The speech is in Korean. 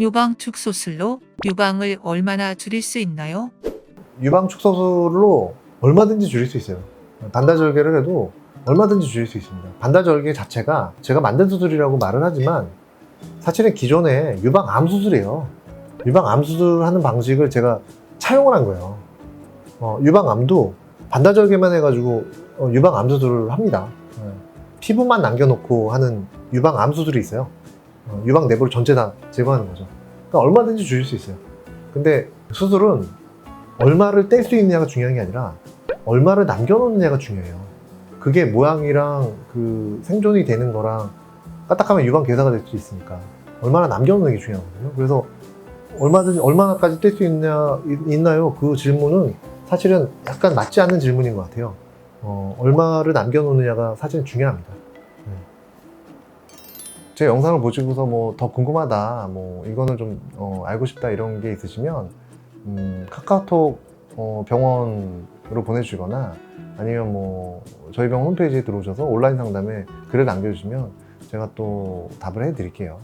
유방 축소술로 유방을 얼마나 줄일 수 있나요? 유방 축소술로 얼마든지 줄일 수 있어요. 반다절개를 해도 얼마든지 줄일 수 있습니다. 반다절개 자체가 제가 만든 수술이라고 말은 하지만 사실은 기존에 유방 암 수술이에요. 유방 암 수술하는 방식을 제가 차용을 한 거예요. 어, 유방 암도 반다절개만 해가지고 어, 유방 암 수술을 합니다. 예. 피부만 남겨놓고 하는 유방 암 수술이 있어요. 어, 유방 내부를 전체 다 제거하는 거죠. 그러니까 얼마든지 줄일 수 있어요. 근데 수술은 얼마를 뗄 수 있느냐가 중요한 게 아니라 얼마를 남겨놓느냐가 중요해요. 그게 모양이랑 그 생존이 되는 거랑 까딱하면 유방 괴사가 될 수 있으니까 얼마나 남겨놓는 게 중요하거든요. 그래서 얼마든지 얼마나까지 뗄 수 있냐 있나요? 그 질문은 사실은 약간 맞지 않는 질문인 것 같아요. 어, 얼마를 남겨놓느냐가 사실은 중요합니다. 네. 제 영상을 보시고서 뭐 더 궁금하다, 뭐 이거는 좀 어, 알고 싶다 이런 게 있으시면 음, 카카오톡 어, 병원으로 보내주시거나 아니면 뭐 저희 병원 홈페이지에 들어오셔서 온라인 상담에 글을 남겨주시면 제가 또 답을 해드릴게요.